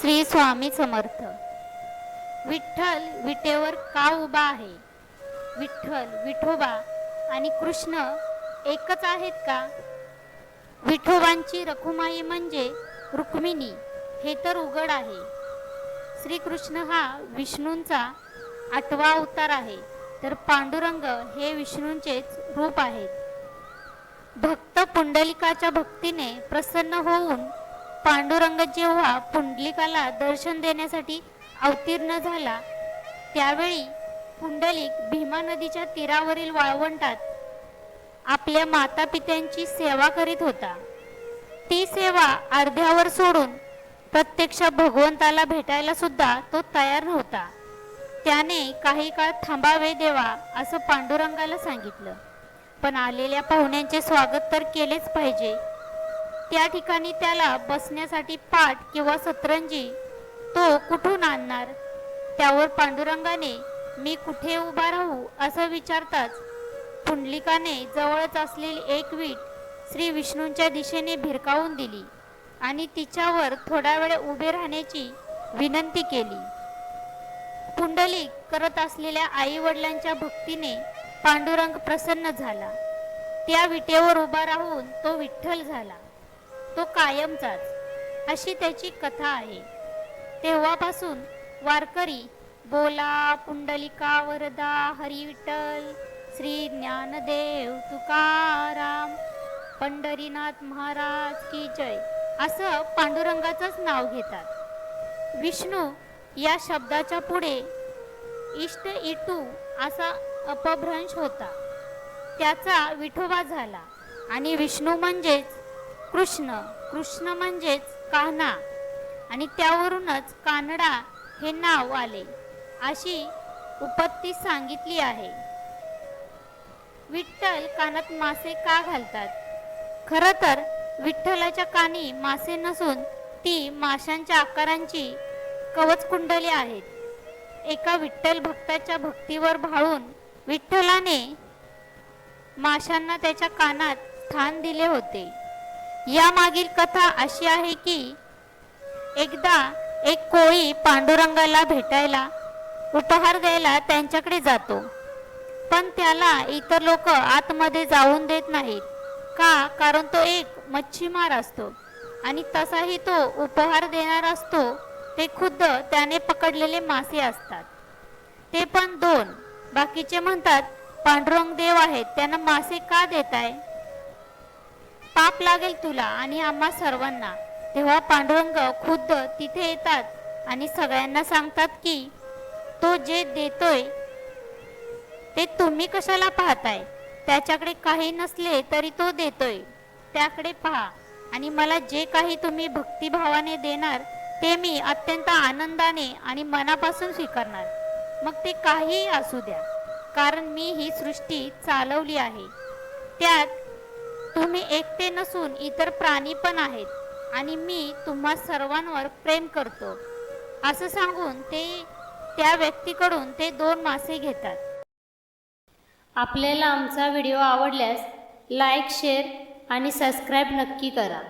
श्री स्वामी समर्थ. विठ्ठल विटेवर का उभा आहे? विठ्ठल विठोबा आणि कृष्ण एकच आहेत का? विठोबांची रखुमाई म्हणजे रुक्मिणी हे तर उघड आहे. श्रीकृष्ण हा विष्णूंचा आठवा अवतार आहे तर पांडुरंग हे विष्णूंचेच रूप आहेत. भक्त पुंडलिकाच्या भक्तीने प्रसन्न होऊन पांडुरंग जेव्हा पुंडलिकाला दर्शन देण्यासाठी अवतीर्ण झाला त्यावेळी पुंडलिक भीमा नदीच्या तीरावरील वाळवंटात आपल्या माता पित्यांची सेवा करीत होता. ती सेवा अर्ध्यावर सोडून प्रत्यक्ष भगवंताला भेटायला सुद्धा तो तयार नव्हता. त्याने काही काळ थांबावे देवा असं पांडुरंगाला सांगितलं. पण आलेल्या पाहुण्यांचे स्वागत तर केलेच पाहिजे. त्या ठिकाणी त्याला बसण्यासाठी पाठ किंवा सतरंजी तो कुठून आणणार? त्यावर पांडुरंगाने मी कुठे उभा राहू? असं विचारताच पुंडलिकाने जवळच असलेली एक वीट श्री विष्णूंच्या दिशेने भिरकावून दिली आणि तिच्यावर थोडा वेळ उभे राहण्याची विनंती केली. पुंडलिक करत असलेल्या आई वडिलांच्या भक्तीने पांडुरंग प्रसन्न झाला. त्या विटेवर उभा राहून तो विठ्ठल झाला. तो कायमचाच. अशी त्याची कथा आहे. तेव्हापासून वारकरी बोला पुंडलिका वरदा हरिविठ्ठल श्री ज्ञानदेव तुकाराम पंढरीनाथ महाराज की जय असं पांडुरंगाचंच नाव घेतात. विष्णू या शब्दाच्या पुढे इष्ट इटू असा अपभ्रंश होता. त्याचा विठोबा झाला आणि विष्णू म्हणजेच कृष्ण. कृष्ण म्हणजेच कान्हा. आणि त्यावरूनच कानडा हे नाव आले. अशी उपत्ती सांगितली आहे. विठ्ठल कानात मासे का घालतात? खरं तर विठ्ठलाच्या कानी मासे नसून ती माशांच्या आकारांची कवच कुंडले आहेत. एका विठ्ठल भक्ताच्या भक्तीवर भाळून विठ्ठलाने माशांना त्याच्या कानात स्थान दिले होते. या मागील कथा अशी आहे की एकदा एक कोळी पांडुरंगाला भेटायला उपहार द्यायला त्यांच्याकडे जातो. पण त्याला इतर लोक आतमध्ये जाऊन देत नाहीत. का? कारण तो एक मच्छीमार असतो. आणि तसाही तो उपहार देणार असतो ते खुद्द त्याने पकडलेले मासे असतात. ते पण दोन. बाकीचे म्हणतात पांडुरंग देव आहेत त्यांना मासे का देत आहे पाप लागेल तुला आणि आम्हा सर्वांना. तेव्हा पांडुरंग खुद्द तिथे येतात आणि सगळ्यांना सांगतात की तो जे देतोय ते तुम्ही कशाला पाहताय? त्याच्याकडे काही नसले तरी तो देतोय. त्याकडे पहा. आणि मला जे काही तुम्ही भक्तिभावाने देणार ते मी अत्यंत आनंदाने आणि मनापासून स्वीकारणार. मग ते काहीही असू द्या. कारण मी ही सृष्टी चालवली आहे. त्यात तुम्ही एकटे नसून इतर प्राणी पण आहेत आणि मी तुम्हा सर्वांवर प्रेम करतो. असं सांगून ते त्या व्यक्तीकडून ते दोन मासे घेतात. आपल्याला आमचा व्हिडिओ आवडल्यास लाईक शेअर आणि सबस्क्राईब नक्की करा.